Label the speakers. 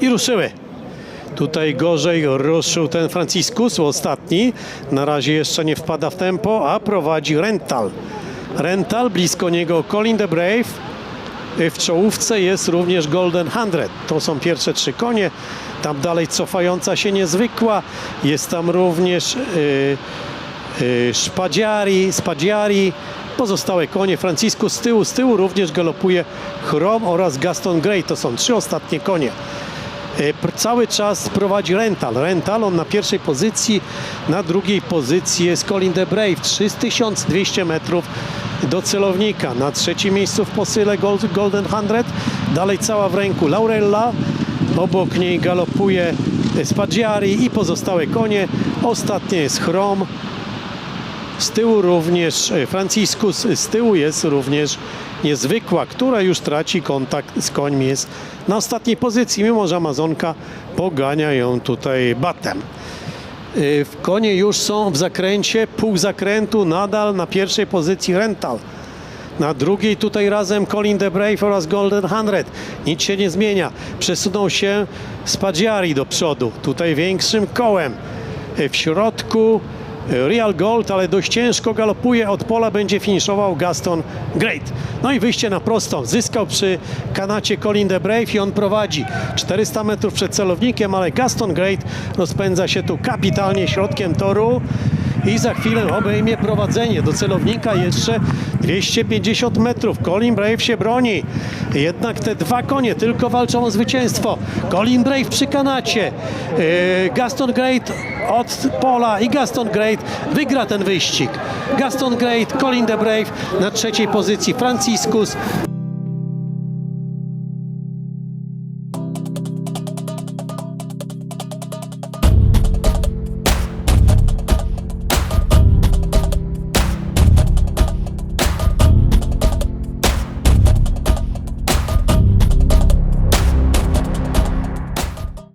Speaker 1: i ruszyły. Tutaj gorzej ruszył ten Franciscus, ostatni. Na razie jeszcze nie wpada w tempo, a prowadzi Rental. Rental, blisko niego Colin de Brave. W czołówce jest również Golden Hundred. To są pierwsze trzy konie. Tam dalej cofająca się niezwykła. Jest tam również yy, yy, Spadziari. Pozostałe konie. Franciscus z tyłu, z tyłu również galopuje Chrom oraz Gaston Grey. To są trzy ostatnie konie. E, Cały czas prowadzi Rental. Rental, on na pierwszej pozycji, na drugiej pozycji jest Colin de Brave, 3200 metrów do celownika. Na trzecim miejscu w posyle Gold- Golden Hundred, dalej cała w ręku Laurella, obok niej galopuje Spaggiari i pozostałe konie. Ostatnie jest Chrom, z tyłu również e, Franciscus, z tyłu jest również niezwykła, która już traci kontakt z końmi, jest na ostatniej pozycji, mimo że Amazonka pogania ją tutaj batem. Y, w Konie już są w zakręcie, pół zakrętu, nadal na pierwszej pozycji Rental. Na drugiej tutaj razem Colin de Brave oraz Golden Hundred. Nic się nie zmienia. Przesunął się Spaggiari do przodu. Tutaj większym kołem. Y, W środku Real Gold, ale dość ciężko galopuje. Od pola będzie finiszował Gaston Great. No i wyjście na prostą. Zyskał przy kanacie Colin de Brave i on prowadzi 400 metrów przed celownikiem, ale Gaston Great rozpędza się tu kapitalnie środkiem toru i za chwilę obejmie prowadzenie. Do celownika jeszcze 250 metrów. Colin Brave się broni. Jednak te dwa konie tylko walczą o zwycięstwo. Colin Brave przy kanacie. Yy, Gaston Great od pola i Gaston Great wygra ten wyścig. Gaston Great, Colin de Brave na trzeciej pozycji. Franciscus,